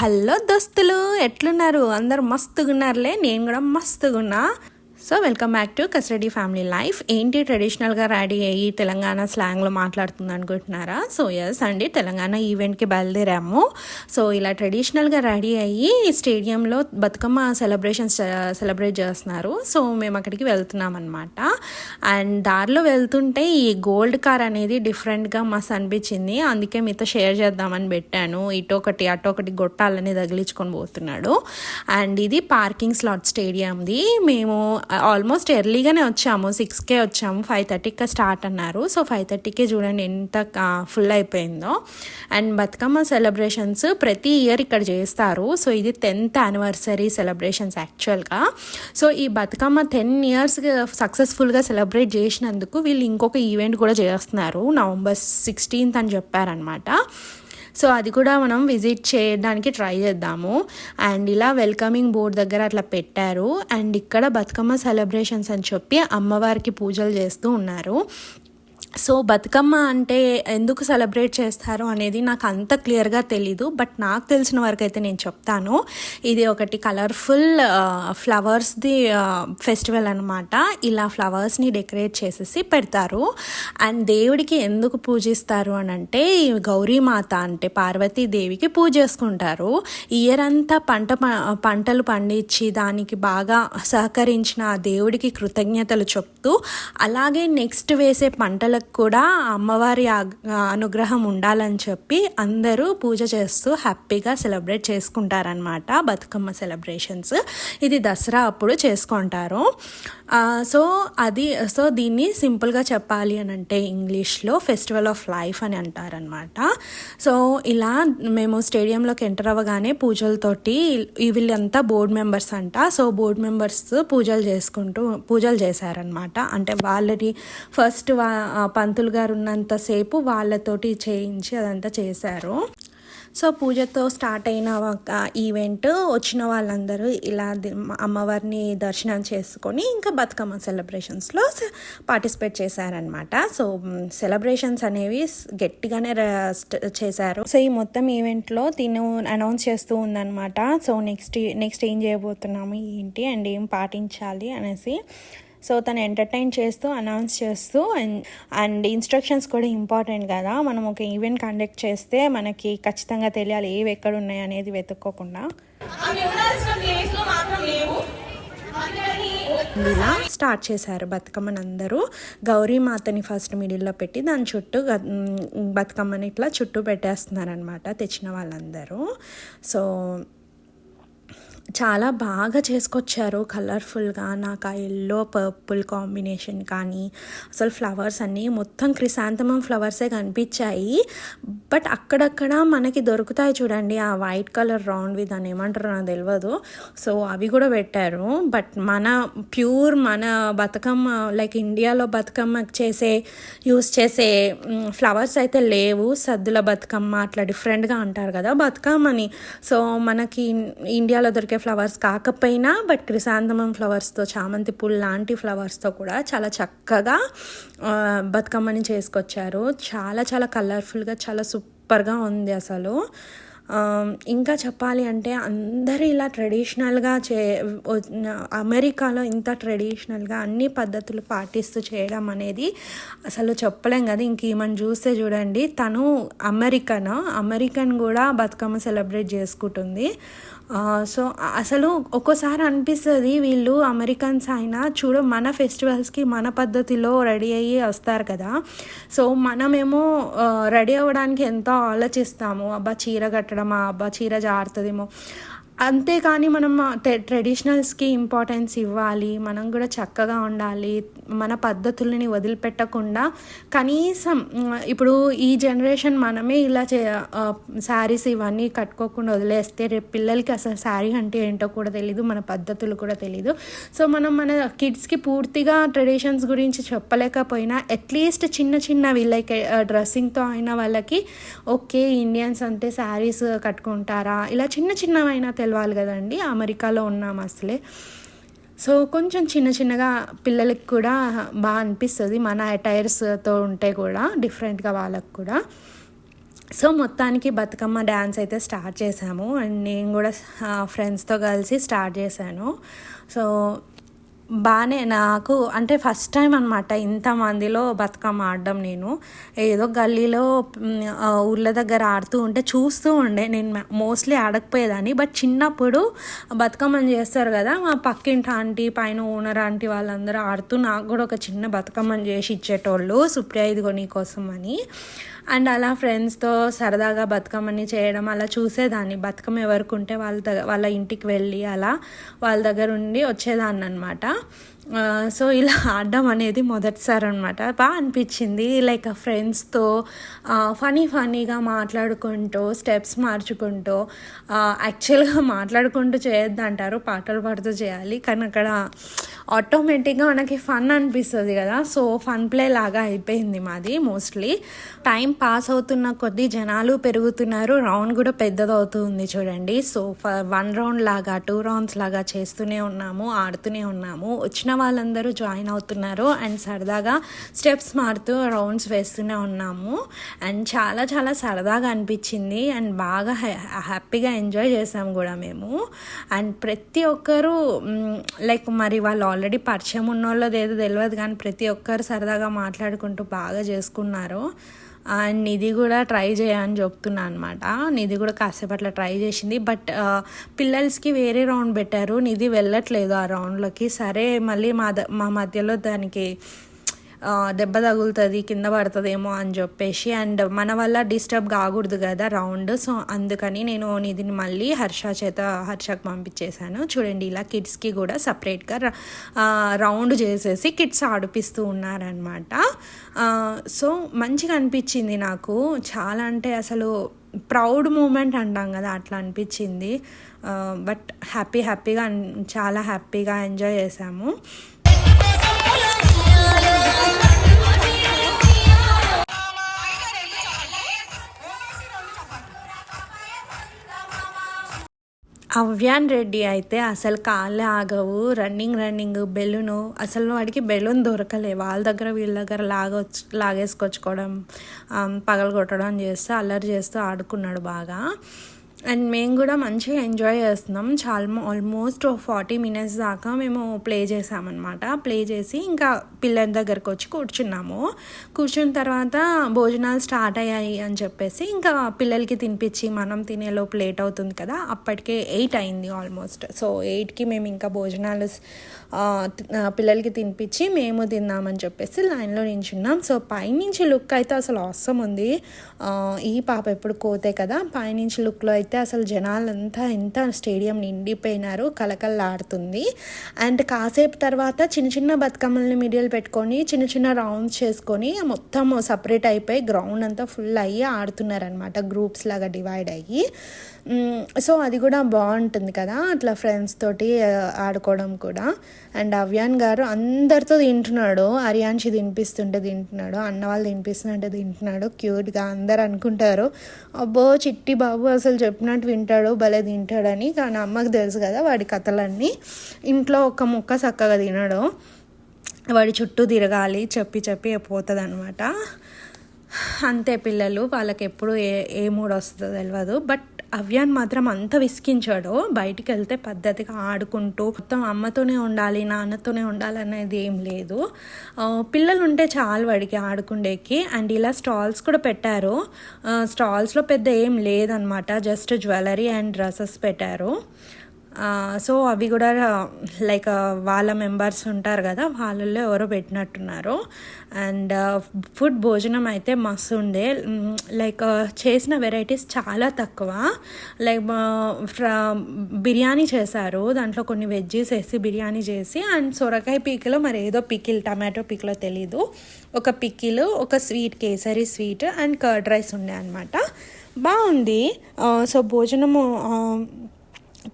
Hello దోస్తులు ఎట్లున్నారు? అందరు మస్తుగా ఉన్నారులే నేను కూడా మస్తుగా ఉన్నా so welcome back to custody family life ఏంటి ట్రెడిషనల్గా రెడీ అయ్యి తెలంగాణ స్లాంగ్లో మాట్లాడుతుంది అనుకుంటున్నారా? సో ఎస్ అండి తెలంగాణ ఈవెంట్కి బయలుదేరాము. సో ఇలా ట్రెడిషనల్గా రెడీ అయ్యి స్టేడియంలో బతుకమ్మ సెలబ్రేషన్స్ సెలబ్రేట్ చేస్తున్నారు. సో మేము అక్కడికి వెళ్తున్నాం అనమాట అండ్ దారిలో వెళ్తుంటే ఈ గోల్డ్ కార్ అనేది డిఫరెంట్గా మస్తు అనిపించింది. అందుకే మీతో షేర్ చేద్దామని పెట్టాను. ఇటు ఒకటి అటు ఒకటి గొట్టాలని తగిలించుకొని పోతున్నాడు. అండ్ ఇది పార్కింగ్ స్లాట్ స్టేడియంది మేము ఆల్మోస్ట్ ఎర్లీగానే వచ్చాము సిక్స్కే వచ్చాము ఫైవ్ థర్టీకి స్టార్ట్ అన్నారు. సో ఫైవ్ థర్టీకే చూడండి ఎంత ఫుల్ అయిపోయిందో. అండ్ బతుకమ్మ సెలబ్రేషన్స్ ప్రతి ఇయర్ ఇక్కడ చేస్తారు. సో ఇది టెన్త్ యానివర్సరీ సెలబ్రేషన్స్ యాక్చువల్గా సో ఈ బతుకమ్మ టెన్ ఇయర్స్ సక్సెస్ఫుల్గా సెలబ్రేట్ చేసినందుకు వీళ్ళు ఇంకొక ఈవెంట్ కూడా చేస్తున్నారు. నవంబర్ సిక్స్టీన్త్ అని చెప్పారనమాట సో అది కూడా మనం విజిట్ చేయడానికి ట్రై చేద్దాము. అండ్ ఇలా వెల్కమింగ్ బోర్డ్ దగ్గర అట్లా పెట్టారు. అండ్ ఇక్కడ బతుకమ్మ సెలబ్రేషన్స్ అని చెప్పి అమ్మవారికి పూజలు చేస్తూ ఉన్నారు. సో బతుకమ్మ అంటే ఎందుకు సెలబ్రేట్ చేస్తారు అనేది నాకు అంత క్లియర్గా తెలీదు బట్ నాకు తెలిసిన వరకు అయితే నేను చెప్తాను. ఇది ఒకటి కలర్ఫుల్ ఫ్లవర్స్ది ఫెస్టివల్ అనమాట ఇలా ఫ్లవర్స్ని డెకరేట్ చేసేసి పెడతారు. అండ్ దేవుడికి ఎందుకు పూజిస్తారు అని అంటే గౌరీమాత అంటే పార్వతీదేవికి పూజ చేసుకుంటారు. ఇయర్ అంతా పంట పంటలు పండించి దానికి బాగా సహకరించిన ఆ దేవుడికి కృతజ్ఞతలు చెప్తూ అలాగే నెక్స్ట్ వేసే పంటల వాళ్ళకు కూడా అమ్మవారి అనుగ్రహం ఉండాలని చెప్పి అందరూ పూజ చేస్తూ హ్యాపీగా సెలబ్రేట్ చేసుకుంటారనమాట బతుకమ్మ సెలబ్రేషన్స్. ఇది దసరా అప్పుడు చేసుకుంటారు. సో అది సో దీన్ని సింపుల్గా చెప్పాలి అని అంటే ఇంగ్లీష్లో ఫెస్టివల్ ఆఫ్ లైఫ్ అని అంటారనమాట సో ఇలా మేము స్టేడియంలోకి ఎంటర్ అవ్వగానే పూజలతోటి వీళ్ళంతా బోర్డు మెంబర్స్ అంట. సో బోర్డు మెంబర్స్ పూజలు చేసుకుంటూ పూజలు చేశారనమాట అంటే వాళ్ళని ఫస్ట్ పంతులు గారు ఉన్నంతసేపు వాళ్ళతోటి చేయించి అదంతా చేశారు. సో పూజతో స్టార్ట్ అయిన ఒక ఈవెంట్ వచ్చిన వాళ్ళందరూ ఇలా అమ్మవారిని దర్శనం చేసుకొని ఇంకా బతుకమ్మ సెలబ్రేషన్స్లో పార్టిసిపేట్ చేశారనమాట సో సెలబ్రేషన్స్ అనేవి గట్టిగానే చేశారు. సో ఈ మొత్తం ఈవెంట్లో తిను అనౌన్స్ చేస్తూ ఉందనమాట సో నెక్స్ట్ నెక్స్ట్ ఏం చేయబోతున్నాము ఏంటి అండ్ ఏం పాటించాలి అనేసి సో తను ఎంటర్టైన్ చేస్తూ అనౌన్స్ చేస్తూ అండ్ అండ్ ఇన్స్ట్రక్షన్స్ కూడా ఇంపార్టెంట్ కదా. మనం ఒక ఈవెంట్ కండక్ట్ చేస్తే మనకి ఖచ్చితంగా తెలియాలి ఏవి ఎక్కడ ఉన్నాయి అనేది వెతుక్కోకుండా. ఇలా స్టార్ట్ చేశారు బతుకమ్మని అందరూ. గౌరీమాతని ఫస్ట్ మిడిల్లో పెట్టి దాని చుట్టూ బతుకమ్మని ఇట్లా చుట్టూ పెట్టేస్తున్నారనమాట తెచ్చిన వాళ్ళందరూ. సో చాలా బాగా చేసుకొచ్చారు కలర్ఫుల్గా. నాకు ఆ ఎల్లో పర్పుల్ కాంబినేషన్ కానీ అసలు ఫ్లవర్స్ అన్నీ మొత్తం క్రిసాంతమం ఫ్లవర్సే కనిపించాయి. బట్ అక్కడక్కడ మనకి దొరుకుతాయి చూడండి ఆ వైట్ కలర్ రౌండ్ వి అని ఏమంటారు నాకు తెలియదు సో అవి కూడా పెట్టారు. బట్ మన ప్యూర్ మన బతుకమ్మ లైక్ ఇండియాలో బతుకమ్మ చేసే యూస్ చేసే ఫ్లవర్స్ అయితే లేవు. సద్దుల బతుకమ్మ అట్లా డిఫరెంట్గా అంటారు కదా బతుకమ్మని. సో మనకి ఇండియాలో దొరికే ఫ్లవర్స్ కాకపోయినా బట్ క్రిసాంతమం ఫ్లవర్స్తో చామంతి పూలు లాంటి ఫ్లవర్స్తో కూడా చాలా చక్కగా బతుకమ్మని చేసుకొచ్చారు. చాలా చాలా కలర్ఫుల్గా చాలా సూపర్గా ఉంది అసలు. ఇంకా చెప్పాలి అంటే అందరూ ఇలా ట్రెడిషనల్గా చే అమెరికాలో ఇంత ట్రెడిషనల్గా అన్ని పద్ధతులు పాటిస్తూ చేయడం అనేది అసలు చెప్పలేం కదా. ఇంక ఈమెను చూస్తే చూడండి తను అమెరికన్? అమెరికన్ కూడా బతుకమ్మ సెలబ్రేట్ చేసుకుంటుంది. సో అసలు ఒక్కోసారి అనిపిస్తుంది వీళ్ళు అమెరికన్స్ అయినా చూడు మన ఫెస్టివల్స్కి మన పద్ధతిలో రెడీ అయ్యి వస్తారు కదా. సో మనమేమో రెడీ అవ్వడానికి ఎంతో ఆలోచిస్తాము. అబ్బా చీర కట్టడం మా అబ్బా చీర జారుతుందేమో అంతేకాని మనం ట్రెడిషనల్స్కి ఇంపార్టెన్స్ ఇవ్వాలి మనం కూడా చక్కగా ఉండాలి మన పద్ధతులని వదిలిపెట్టకుండా కనీసం ఇప్పుడు ఈ జనరేషన్ మనమే ఇలా చే శారీస్ ఇవన్నీ కట్టుకోకుండా వదిలేస్తే రేపు పిల్లలకి అసలు శారీ అంటే ఏంటో కూడా తెలీదు మన పద్ధతులు కూడా తెలీదు. సో మనం మన కిడ్స్కి పూర్తిగా ట్రెడిషన్స్ గురించి చెప్పలేకపోయినా అట్లీస్ట్ చిన్న చిన్నవి లైక్ డ్రెస్సింగ్తో అయిన వాళ్ళకి ఓకే ఇండియన్స్ అంటే శారీస్ కట్టుకుంటారా? ఇలా చిన్న చిన్నవైనా వాళ్ళు కదండి అమెరికాలో ఉన్నాం అసలే. సో కొంచెం చిన్న చిన్నగా పిల్లలకి కూడా బాగా అనిపిస్తుంది మన అటైర్స్తో ఉంటే కూడా డిఫరెంట్గా వాళ్ళకు కూడా. సో మొత్తానికి బతుకమ్మ డ్యాన్స్ అయితే స్టార్ట్ చేసాము. అండ్ నేను కూడా ఫ్రెండ్స్తో కలిసి స్టార్ట్ చేశాను. సో బాగానే నాకు అంటే ఫస్ట్ టైం అనమాట ఇంతమందిలో బతుకమ్మ ఆడడం నేను. ఏదో గల్లీలో ఊళ్ళ దగ్గర ఆడుతూ ఉంటే చూస్తూ ఉండే. నేను మోస్ట్లీ ఆడకపోయేదాన్ని. బట్ చిన్నప్పుడు బతుకమ్మని చేస్తారు కదా మా పక్కింటి ఆంటీ పైన ఓనర్ ఆంటీ వాళ్ళందరూ ఆడుతూ నాకు కూడా ఒక చిన్న బతుకమ్మని చేసి ఇచ్చేటోళ్ళు. సుప్రియ ఇదిగో నీ కోసం అని. అండ్ అలా ఫ్రెండ్స్తో సరదాగా బతుకమ్మని చేయడం అలా చూసేదాన్ని. బతుకమ్మ ఎవరికి ఉంటే వాళ్ళ దగ్గర వాళ్ళ ఇంటికి వెళ్ళి అలా వాళ్ళ దగ్గర ఉండి వచ్చేదాన్ని అనమాట సో ఇలా ఆడడం అనేది మొదటిసారి అనమాట బాగా అనిపించింది. లైక్ ఫ్రెండ్స్తో ఫనీ ఫనీగా మాట్లాడుకుంటూ స్టెప్స్ మార్చుకుంటూ యాక్చువల్గా మాట్లాడుకుంటూ చేయొద్దంటారు పాటలు పాడుతూ చేయాలి. కానీ అక్కడ ఆటోమేటిక్గా మనకి ఫన్ అనిపిస్తుంది కదా. సో ఫన్ ప్లే లాగా అయిపోయింది మాది మోస్ట్లీ టైం పాస్ అవుతున్న కొద్దీ జనాలు పెరుగుతున్నారు. రౌండ్ కూడా పెద్దదవుతుంది చూడండి. సో వన్ రౌండ్ లాగా టూ రౌండ్స్ లాగా చేస్తూనే ఉన్నాము ఆడుతూనే ఉన్నాము. వచ్చిన వాళ్ళందరూ జాయిన్ అవుతున్నారు అండ్ సరదాగా స్టెప్స్ మారుతూ రౌండ్స్ వేస్తూనే ఉన్నాము. అండ్ చాలా చాలా సరదాగా అనిపించింది. అండ్ బాగా హ్యాపీగా ఎంజాయ్ చేసాము కూడా మేము. అండ్ ప్రతి ఒక్కరూ లైక్ మరి వాళ్ళు ఆల్రెడీ పరిచయం ఉన్న వాళ్ళది ఏదో తెలియదు కానీ ప్రతి ఒక్కరు సరదాగా మాట్లాడుకుంటూ బాగా చేసుకున్నారు. అండ్ నిధి కూడా ట్రై చేయని చెప్తున్నా అనమాట నిధి కూడా కాసేపు అట్లా ట్రై చేసింది బట్ uh, పిల్లల్స్కి వేరే రౌండ్ పెట్టారు. నిధి వెళ్ళట్లేదు ఆ రౌండ్లోకి సరే మళ్ళీ మా ద మా మధ్యలో దానికి దెబ్బ తగులుతుంది కింద పడుతుందేమో అని చెప్పేసి అండ్ మన వల్ల డిస్టర్బ్ కాకూడదు కదా రౌండ్. సో అందుకని నేను నిధిని మళ్ళీ హర్ష చేత హర్షకు పంపించేశాను. చూడండి ఇలా కిడ్స్కి కూడా సపరేట్గా రౌండ్ చేసేసి కిడ్స్ ఆడిపిస్తూ ఉన్నారనమాట సో మంచిగా అనిపించింది నాకు. చాలా అంటే అసలు ప్రౌడ్ మూమెంట్ అంటాం కదా అట్లా అనిపించింది. బట్ హ్యాపీ హ్యాపీగా చాలా హ్యాపీగా ఎంజాయ్ చేసాము అవ్యాన్ రెడ్డి అయితే అసలు కాళ్ళు ఆగవు రన్నింగ్ రన్నింగ్ బెలూను. అసలు వాడికి బెలూన్ దొరకలే. వాళ్ళ దగ్గర వీళ్ళ దగ్గర లాగొచ్చు లాగేసుకొచ్చుకోవడం పగలు కొట్టడం చేస్తూ అల్లరి చేస్తూ ఆడుకున్నాడు బాగా. అండ్ మేము కూడా మంచిగా ఎంజాయ్ చేస్తున్నాం. చాలా ఆల్మోస్ట్ ఫార్టీ మినిట్స్ దాకా మేము ప్లే చేసామన్నమాట. ప్లే చేసి ఇంకా పిల్లల దగ్గరకు వచ్చి కూర్చున్నాము. కూర్చున్న తర్వాత భోజనాలు స్టార్ట్ అయ్యాయి అని చెప్పేసి ఇంకా పిల్లలకి తినిపించి మనం తినేలోపు లేట్ అవుతుంది కదా అప్పటికే ఎయిట్ అయింది ఆల్మోస్ట్. సో ఎయిట్కి మేము ఇంకా భోజనాలు పిల్లలకి తినిపించి మేము తిందామని చెప్పేసి లైన్లో నించున్నాం. సో పైనుంచి లుక్ అయితే అసలు అవసరం ఉంది. ఈ పాప ఎప్పుడు కోతే కదా పైనుంచి లుక్లో అయితే అసలు జనాలంతా ఎంత స్టేడియం నిండిపోయినారు కలకల్లాడుతుంది అండ్ కాసేపు తర్వాత చిన్న చిన్న బతుకమ్మల్ని మిడిల్ పెట్టుకొని చిన్న చిన్న రౌండ్స్ చేసుకొని మొత్తం సపరేట్ అయిపోయి గ్రౌండ్ అంతా ఫుల్ అయ్యి ఆడుతున్నారనమాట గ్రూప్స్ లాగా డివైడ్ అయ్యి. సో అది కూడా బాగుంటుంది కదా అట్లా ఫ్రెండ్స్ తోటి ఆడుకోవడం కూడా. అండ్ అవ్యాన్ గారు అందరితో తింటున్నాడు అరియాన్షి తినిపిస్తుంటే తింటున్నాడు అన్న వాళ్ళు తినిపిస్తుంటే తింటున్నాడు క్యూట్గా అందరు అనుకుంటారు. అబ్బో చిట్టి బాబు అసలు చెప్పినట్టు వింటాడు భలే తింటాడని. కానీ అమ్మకి తెలుసు కదా వాడి కథలన్నీ. ఇంట్లో ఒక ముక్క చక్కగా తినడు. వాడి చుట్టూ తిరగాలి చెప్పి చెప్పి పోతుంది అనమాట అంతే పిల్లలు వాళ్ళకి ఎప్పుడు ఏ ఏ మూడ్ వస్తుందో తెలియదు బట్ అవ్యాన్ మాత్రం అంత విసికించాడు బయటికి వెళ్తే పద్ధతిగా ఆడుకుంటూ మొత్తం అమ్మతోనే ఉండాలి నాన్నతోనే ఉండాలి అనేది ఏం లేదు. పిల్లలు ఉంటే చాలు వాడికి ఆడుకుండేకి. అండ్ ఇలా స్టాల్స్ కూడా పెట్టారు. స్టాల్స్లో పెద్ద ఏం లేదనమాట జస్ట్ జ్యువెలరీ అండ్ డ్రెస్సెస్ పెట్టారు. సో అవి కూడా లైక్ వాళ్ళ మెంబర్స్ ఉంటారు కదా వాళ్ళల్లో ఎవరో పెట్టినట్టున్నారు. అండ్ ఫుడ్ భోజనం అయితే మస్తు ఉండే. లైక్ చేసిన వెరైటీస్ చాలా తక్కువ. లైక్ ఫ్ర బిర్యానీ చేశారు. దాంట్లో కొన్ని వెజ్జెస్ వేసి బిర్యానీ చేసి అండ్ సొరకాయ పీకిలో మరి ఏదో పికిల్ టమాటో పికిలో తెలీదు. ఒక పికిల్ ఒక sweet kesari sweet and curd rice ఉండే అనమాట బాగుంది. సో భోజనము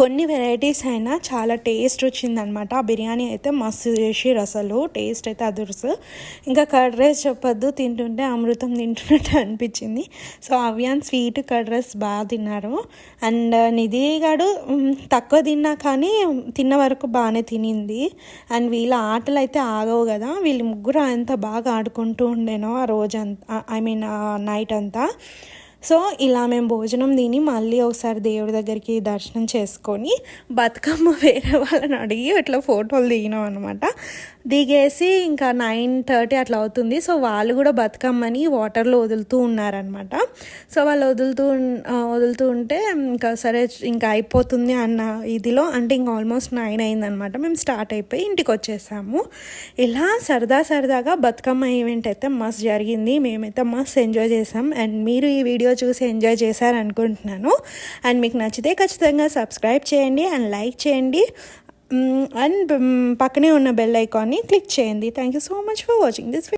కొన్ని వెరైటీస్ అయినా చాలా టేస్ట్ వచ్చిందనమాట ఆ బిర్యానీ అయితే మస్తు చేసి అసలు టేస్ట్ అయితే అదుర్స్. ఇంకా కర్డ్ రైస్ చెప్పొద్దు తింటుంటే అమృతం తింటున్నట్టు అనిపించింది. So Avyan sweet curd rice బాగా తిన్నారు. అండ్ నిధి గారు తక్కువ తిన్నా కానీ తిన్న వరకు బాగానే తినింది. అండ్ వీళ్ళ ఆటలు అయితే ఆగవు కదా. వీళ్ళు ముగ్గురు ఎంత బాగా ఆడుకుంటూ ఉండేనో ఆ రోజంతా ఐ మీన్ నైట్ అంతా? సో ఇలా మేము భోజనం తిని మళ్ళీ ఒకసారి దేవుడి దగ్గరికి దర్శనం చేసుకొని బతుకమ్మ వేరే వాళ్ళని అడిగి ఇట్లా ఫోటోలు దిగినాం అనమాట దిగేసి ఇంకా నైన్ థర్టీ అట్లా అవుతుంది. సో వాళ్ళు కూడా బతుకమ్మని వాటర్లో వదులుతూ ఉన్నారనమాట సో వాళ్ళు వదులుతూ వదులుతూ ఉంటే ఇంకా సరే ఇంకా అయిపోతుంది అన్న ఇదిలో అంటే ఇంకా ఆల్మోస్ట్ నైన్ అయిందనమాట మేము స్టార్ట్ అయిపోయి ఇంటికి వచ్చేసాము. ఇలా సరదా సరదాగా బతుకమ్మ ఈవెంట్ అయితే మస్తు జరిగింది. మేమైతే మస్తు ఎంజాయ్ చేసాం. అండ్ మీరు ఈ వీడియో చూసి ఎంజాయ్ చేశారనుకుంటున్నాను. అండ్ మీకు నచ్చితే ఖచ్చితంగా సబ్స్క్రైబ్ చేయండి అండ్ లైక్ చేయండి. అండ్ పక్కనే ఉన్న బెల్ ఐకాన్ని క్లిక్ చేయండి. Thank you so much for watching this